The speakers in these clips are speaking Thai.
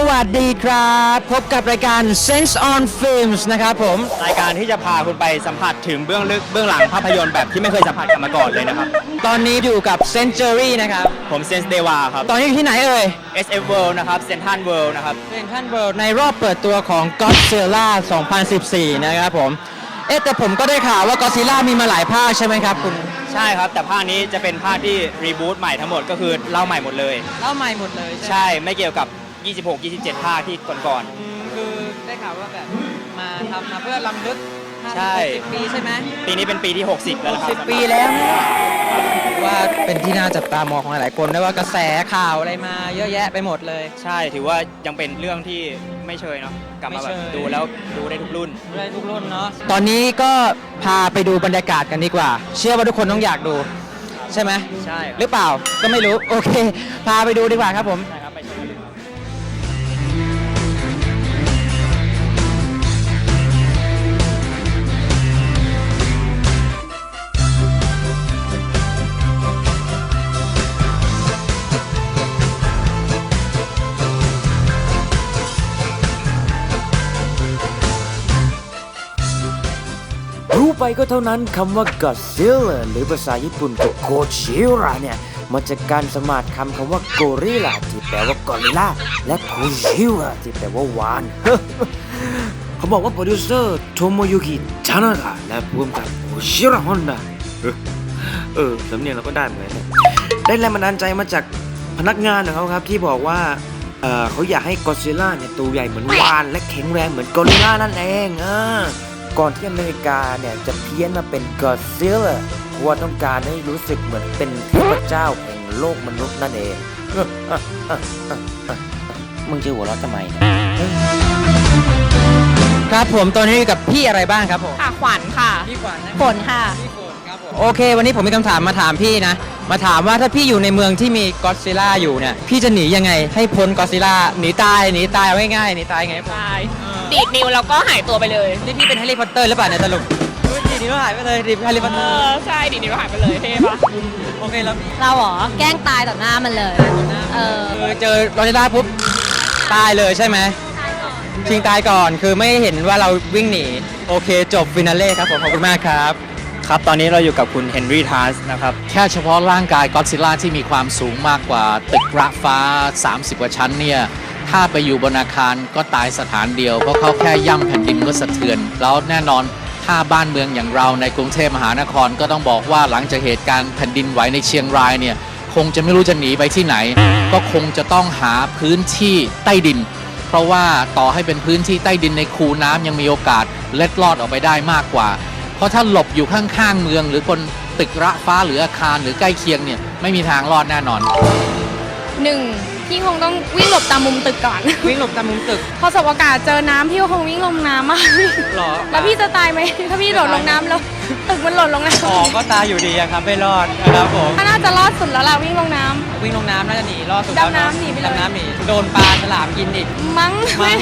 สวัสดีครับ พบกับรายการ Sense on Films นะครับผม รายการที่จะพาคุณไปสัมผัสถึงเบื้องลึกเบื้องหลังภาพยนตร์แบบที่ไม่เคยสัมผัสกันมาก่อนเลยนะครับ ตอนนี้อยู่กับ Century นะครับ ผมเซนส์เดวาครับ ตอนนี้อยู่ที่ไหนเอ่ย SF World นะครับเซนทันเวิลด์นะครับเซนทันเวิลด์ในรอบเปิดตัวของ Godzilla 2014 นะครับผม เอ๊ะแต่ผมก็ได้ข่าวว่า Godzilla มีมาหลายภาคใช่ไหมครับคุณ ใช่ครับ แต่ภาคนี้จะเป็นภาคที่รีบูตใหม่ทั้งหมดก็คือเล่าใหม่หมดเลย เล่าใหม่หมดเลยใช่ไม่เกี่ยวกับ 26 27 ภาคที่ก่อนคือได้ข่าวว่าแบบมาทำมาเพื่อลำลึกใช่ 50ปีใช่ไหมๆ ปีนี้เป็นปีที่ 60 แล้วนะครับ10ปีแล้วนะว่าเป็นที่น่าจับตามองของหลายๆคนได้ว่ากระแสข่าวอะไรมาเยอะแยะไปหมดเลย ใช่ถือว่ายังเป็นเรื่องที่ไม่เชยเนาะกลับมาแบบไม่เชย ดูแล้วดูได้ทุกรุ่นได้ทุกรุ่นเนาะ ตอนนี้ก็พาไปดูบรรยากาศกันดีกว่า เชื่อว่าทุกคนต้องอยากดู ใช่ไหมใช่ หรือเปล่าก็ไม่รู้ โอเค พาไปดูดีกว่าครับผม ใช่ครับไปชมกันเลยครับ ไปก็เท่านั้นคำว่า Godzilla หรือภาษาญี่ปุ่นก็ Gojira เนี่ยมาจากการสมาธิคำคำว่า Gorilla ที่แปลว่ากอริลลาและ Gojira ที่แปลว่าวานเขาบอกว่าโปรดิวเซอร์โทโมยุกิชานาดะและผู้กำกับโอชิระฮอนดะเออสำเนียงเราก็ได้เหมือนกันได้แรงบันดาลใจมาจากพนักงานของเขาครับที่บอกว่าเเขาอยากให้กอซิล่าเนี่ยตัวใหญ่เหมือนวาน และแข็งแรงเหมือนกอริลลานั่นเองเออ ก่อนที่อเมริกาเนี่ยจะเพี้ยนมาเป็น Godzilla เพราะว่าต้องการให้รู้สึกเหมือนเป็นเทพเจ้าแห่งโลกมนุษย์นั่นเอง มึงจะหัวเราะทำไมเนี่ยครับผมตอนนี้อยู่กับพี่อะไรบ้างครับผมค่ะขวัญค่ะพี่ขวัญนะฝนค่ะ พี่ฝนครับผมโอเค วันนี้ผมมีคำถามมาถามพี่นะ มาถามว่าถ้าพี่อยู่ในเมืองที่มีก็อดซิลล่าอยู่เนี่ยพี่จะหนียังไง ให้พ้นก็อดซิลล่าหนีตายหนีตายเอาง่ายๆหนีตายไงให้พ้นใช่ ดีดนิ้วแล้วก็หายตัวไปเลย นี่พี่เป็นแฮร์รี่พอตเตอร์หรือเปล่าเนี่ยตลกดีนี่ก็หายไปเลยดีแฮร์รี่พอตเอเตอร์อ ใช่ดีดนิ้วหายไปเลยเท่ปะโอเคแล้วเราเหรอ แกล้งตายต่อหน้ามันเลย เออ คือเจอก็อดซิลล่าปุ๊บตายเลยใช่ไหมชิงตายก่อนคือไม่เห็นว่าเราวิ่งหนี โอเคจบฟินาเล่ครับผมขอบคุณมากครับ ครับตอนนี้เราอยู่กับคุณเฮนรี่ทาร์สนะครับ แค่เฉพาะร่างกายก็อดซิลล่าที่มีความสูงมากกว่าตึกระฟ้า 30 กว่าชั้นเนี่ย ถ้าไปอยู่บนอาคารก็ตายสถานเดียว เพราะเขาแค่ย่ำแผ่นดินก็สะเทือน แล้วแน่นอนถ้าบ้านเมืองอย่างเราในกรุงเทพมหานครก็ต้องบอกว่าหลังจากเหตุการณ์แผ่นดินไหวในเชียงรายเนี่ยคงจะไม่รู้จะหนีไปที่ไหน ก็คงจะต้องหาพื้นที่ใต้ดิน เพราะว่าต่อให้เป็นพื้นที่ใต้ดินในคูน้ำยังมีโอกาสเล็ดลอดออกไปได้มากกว่า เพราะถ้าหลบอยู่ข้างๆเมือง หรือบนตึกระฟ้าหรืออาคารหรือใกล้เคียงเนี่ยไม่มีทางรอดแน่นอนหนึ่ง พี่คงต้องวิ่งหลบตามมุมตึกก่อน วิ่งหลบตามมุมตึกพอสบโอกาสเจอน้ำพี่ก็คงวิ่งลงน้ำมากหรอแล้วพี่จะตายไหมถ้าพี่หล่นลงน้ำแล้วตึกมันหล่นลงน้อ๋อก็ตายอยู่ดีอะครับไม่รอดนะครับผมำก็น่าจะรอดสุดแล้วล่ะวิ่งลงน้ำวิ่งลงน้ำน่าจะหนีรอดสุดแล้วดำน้ำหนีไปเลยดำน้ำหนีโดนปลาฉลามกินอีกมั้งมั้ง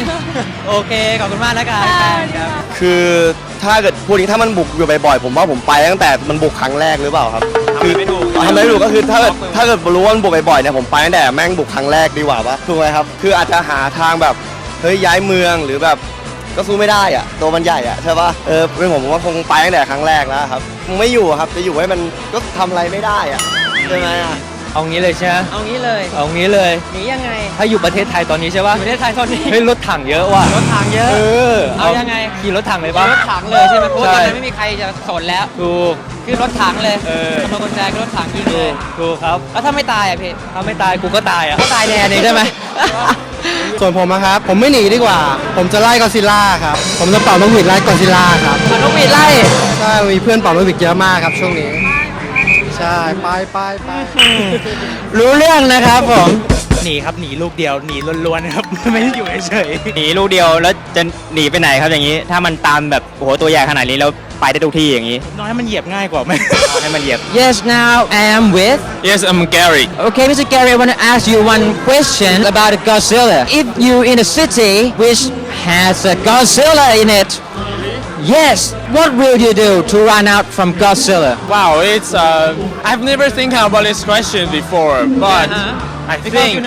โอเคขอบคุณมากนะครับค่ะครับคือถ้าเกิดพวกนี้ถ้ามันบุกอยู่บ่อยๆผมว่าผมไปตั้งแต่มันบุกครั้งแรกหรือเปล่าครับคือไม่ถูก ทำไม่ถูกก็คือถ้าเกิดถ้าเกิดรู้ว่ามันบุกบ่อยๆเนี่ยผมไปตั้งแต่แม่งบุกครั้งแรกดีกว่าปะถูกไหมครับ คืออาจจะหาทางแบบเฮ้ยย้ายเมืองหรือแบบก็สู้ไม่ได้อะตัวมันใหญ่อะใช่ปะเออเป็นผมผมว่าคงไปตั้งแต่ครั้งแรกแล้วครับไม่อยู่ครับจะอยู่ให้มันก็ทำอะไรไม่ได้อะใช่ไหมอะ เอางี้เลยใช่ไหมเอางี้เลยเอางี้เลย หนียังไงถ้าอยู่ประเทศไทยตอนนี้ใช่ปะประเทศไทยตอนนี้เฮ้ยรถถังเยอะว่ะรถถังเยอะเออเอายังไงขี่รถถังเลยขี่ปะรถถังเลยใช่ไหมเพราะว่าใช่ตอนนั้นไม่มีใครจะสนแล้วถูกขึ้นรถถังเลยเออ ขโมยกุญแจขึ้นรถถังยิงเลถูยกถูกครับแล้วถ้าไม่ตายอะพี่ถ้าไม่ตายกูก็ตายอะก็ตายแน่นี่ใช่ไหม ส่วนผมนะครับ ผมไม่หนีดีกว่า ผมจะไล่กอซิลล่าครับ ผมจะเป่านกหวีดไล่กอซิลล่าครับ มันต้องมีไล่ ใช่ มีเพื่อนเป่านกหวีดเยอะมากครับช่วงนี้ ใช่ไปไปไปรู้เรื่องนะครับผมหนีครับหนีลูกเดียวหนีล้วนๆครับ ไม่ได้อยู่เฉยหนีลูกเดียวแล้วจะหนีไปไหนครับอย่างนี้ ถ้ามันตามแบบโอ้โหตัวใหญ่ขนาดนี้แล้วไปได้ทุกที่อย่างนี้ๆน้อยให้มันเหยียบง่ายกว่าไหมเอาให้มันเหยียบ Yes now I am with Yes I'm Gary Okay, Mr. Gary, I want to ask you one question about Godzilla. If you in a city which has a Godzilla in it, Yes. What will you do to run out from Godzilla? Wow, it's uh, I've never think about this question before, but. Uh-huh. I because think.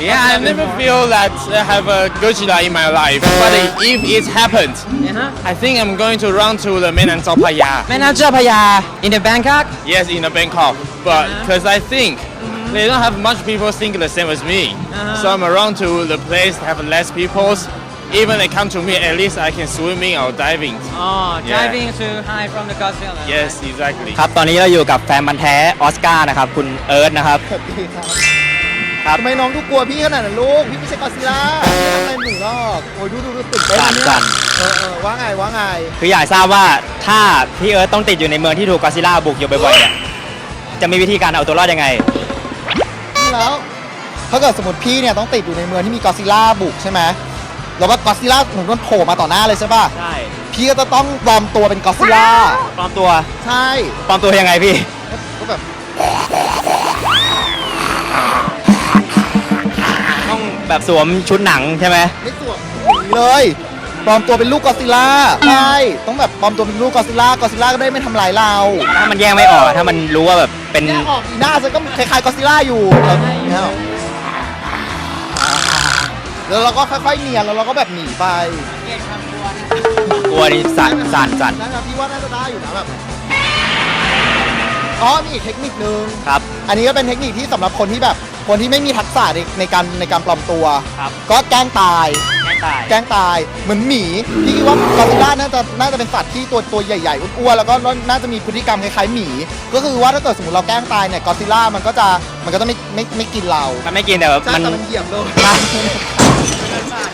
yeah, I never before. feel that I have a Godzilla in my life. But uh-huh. if it happened, uh-huh. I think I'm going to run to the mainland Pattaya. Mainland in the Bangkok. Yes, in the Bangkok. But because uh-huh. I think they don't have much people think the same as me, uh-huh. so I'm around to the place that have less peoples Even they come to me, at least I can swimming or diving. oh Yeah. driving to hide from the Godzilla Yes, exactly. ครับ ตอนนี้เราอยู่กับแฟนมันธุ์แท้ออสการ์นะครับ คุณเอิร์ธนะครับครับ ทำไมน้องทุกกลัวพี่ขนาดนั้นลูก พี่ไม่ใช่กอซิล่าพี่ทำอะไรหนูหรอกโอ้ยดูดูดูตื่นเต้นสั่นเนี่ยสั่นเออเออว่าไงว่าไงคืออยากทราบว่าถ้าพี่เอิร์ธต้องติดอยู่ในเมืองที่ถูกกอซิล่าบุกอยู่บ่อยๆเนี่ยจะมีวิธีการเอาตัวรอดยังไง นี่แล้วถ้าเกิดสมมติพี่เนี่ยต้องติดอยู่ในเมืองที่มีกอซิล่าบุกใช่ไหม แล้วว่ากอซิล่าเหมือนมันโผล่มาต่อหน้าเลยใช่ป่ะ ใช่พี่ก็จะต้องปลอมตัวเป็นกอซิล่า ปลอมตัวใช่ ปลอมตัวยังไงพี่ ก็แบบต้องแบบสวมชุดหนังใช่ไหมไม่สวมหนีเลยปลอมตัวเป็นลูกกอซิล่าใช่ต้องแบบปลอมตัวเป็นลูกกอซิล่ากอซิล่าก็ได้ไม่ทำลายเราถ้ามันแยกไม่ออกถ้ามันรู้ว่าแบบเป็นเนี่ยออกอีหน้าฉันก็คล้ายๆกอซิล่าอยู่แบบนี้ แล้วเราก็ค่อยๆเนียนแล้วเราก็แบบหนีไปกลัวนี่สั่นสั่นสั่นนะครับพี่ว่าน่าจะได้อยู่นะแบบอ๋อมีอีกเทคนิคนึง ครับ อันนี้ก็เป็นเทคนิคที่สำหรับคนที่แบบ คนที่ไม่มีทักษะในในการในการปลอมตัว ครับก็แกล้งตายไม่ตาย แกล้งตายเหมือนหมีพี่คิดว่ากอริลล่าน่าจะน่าจะเป็นสัตว์ที่ตัวตัวใหญ่ๆอ้วนๆแล้วก็น่าจะมีพฤติกรรมคล้ายๆหมี ก็คือว่าถ้าเกิดสมมติเราแกล้งตายเนี่ยกอริลล่ามันก็จะมันก็จะไม่ไม่ไม่กินเรามันไม่กินแต่แบบใช่มันแต่มันเหยียบเลย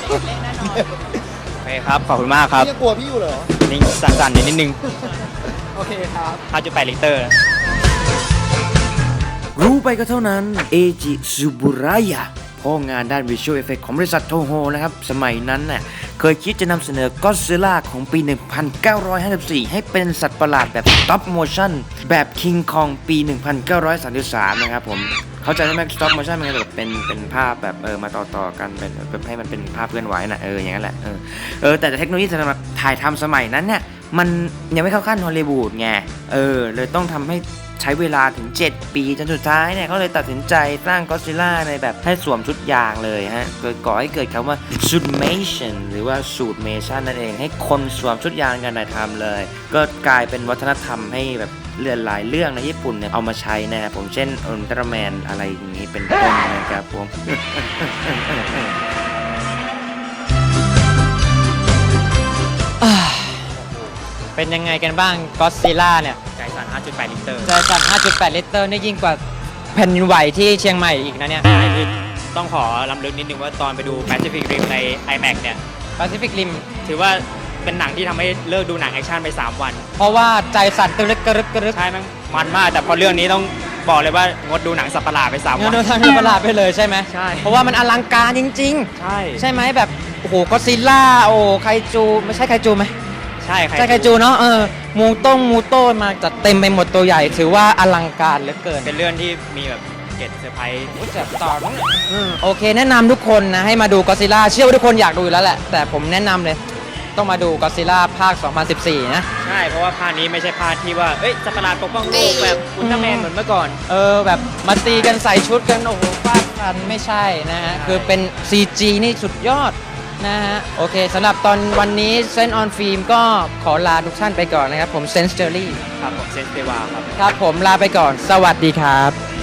โอเคครับ ขอบคุณมากครับ พี่ยังกลัวพี่อยู่เหรอ นี่สั่นๆนิดนึงโอเคครับ 5.8ลิตร รู้ไปก็เท่านั้นเอจิซูบุรายะพ่องานด้านวิชวลเอฟเฟกของบริษัทโทโฮนะครับ สมัยนั้นน่ะเคยคิดจะนำเสนอก็ซิล่าของปี 1954 ให้เป็นสัตว์ประหลาดแบบ stop motion แบบ King Kong ปี 1933 นะครับผม เข้าใจใช่ไหม stop motion มันก็แบบเป็นเป็นภาพแบบเออมาต่อต่อกันเป็นแบบให้มันเป็นภาพเคลื่อนไหวน่ะเอออย่างนั้นแหละเออเออแต่เทคโนโลยีสำหรับถ่ายทำสมัยนั้นเนี่ยมันยังไม่เข้าขั้นฮอลลีวูดไงเออเลยต้องทำให้ ใช้เวลาถึง 7 ปีจนสุดท้ายเนี่ยเขาเลยตัดสินใจสร้างก็ซิล่าในแบบให้สวมชุดยางเลยฮะโดยก่อให้เกิดคำว่า suitmation หรือว่า suitmation นั่นเอง ให้คนสวมชุดยางกันในทำเลย ก็กลายเป็นวัฒนธรรมให้แบบเรื่อนหลายเรื่องในญี่ปุ่นเนี่ยเอามาใช้นะครับผมเช่นอุลตร้าแมนอะไรอย่างนี้เป็นต้นนะครับผม เป็นยังไงกันบ้างก็ซิล่าเนี่ยใจสั่น5.8 ลิตรใจสั่น5.8 ลิตรนี่ยิ่งกว่าแผ่นดินไหวที่เชียงใหม่อีกนะเนี่ยต้องขอลำลึกนิดนึงว่าตอนไปดู Pacific Rim ใน IMAX เนี่ย Pacific Rim ถือว่าเป็นหนังที่ทำให้เลิกดูหนังแอคชั่นไป 3 วัน เพราะว่าใจสั่นกระรึกกระรึกกระรึกใช่มั้งมันมาก แต่พอเรื่องนี้ต้องบอกเลยว่างดดูหนังสัตว์ประหลาดไป3เงิวันนโดนทางประหลาดไปเลยใช่ไหมใช่ เพราะว่ามันอลังการจริงใช่ๆใช่ไหมแบบ โอ้โหก็ซิล่า โอ้ไคจู ไม่ใช่ไคจูไหม ใช่ใครใช่ไคจูเนาะเออมูต้งมูโต้มาจัดเต็มไปหมดตัวใหญ่ ถือว่าอลังการเหลือเกินเป็นเรื่องที่มีแบบเกร็ดเซอร์ไพรส์เจ็บต่อมั้งอืมโอเค แนะนำทุกคนนะ ให้มาดูก็ซิล่าเชื่อว่าทุกคนอยากดูอยู่แล้วแหละ แต่ผมแนะนำเลย ต้องมาดูก็ซิล่าภาค 2014 นะ ใช่เพราะว่าภาคนี้ไม่ใช่ภาคที่ว่าเอ้ยสัตว์ประหลาดปกป้องโลกแบบอุลตร้าแมนเหมือนเมื่อก่อน เออ แบบมาตีกันใส่ชุดกัน โอ้โหฟาดฟันไม่ใช่นะฮะ คือเป็น CG นี่สุดยอด นะฮะ โอเคสำหรับตอนวันนี้เซนออนฟิล์มก็ขอลาทุกท่านไปก่อนนะครับ ผมเซนสเตอรี่ครับผมเซนสเตวาครับ ครับผมลาไปก่อน สวัสดีครับ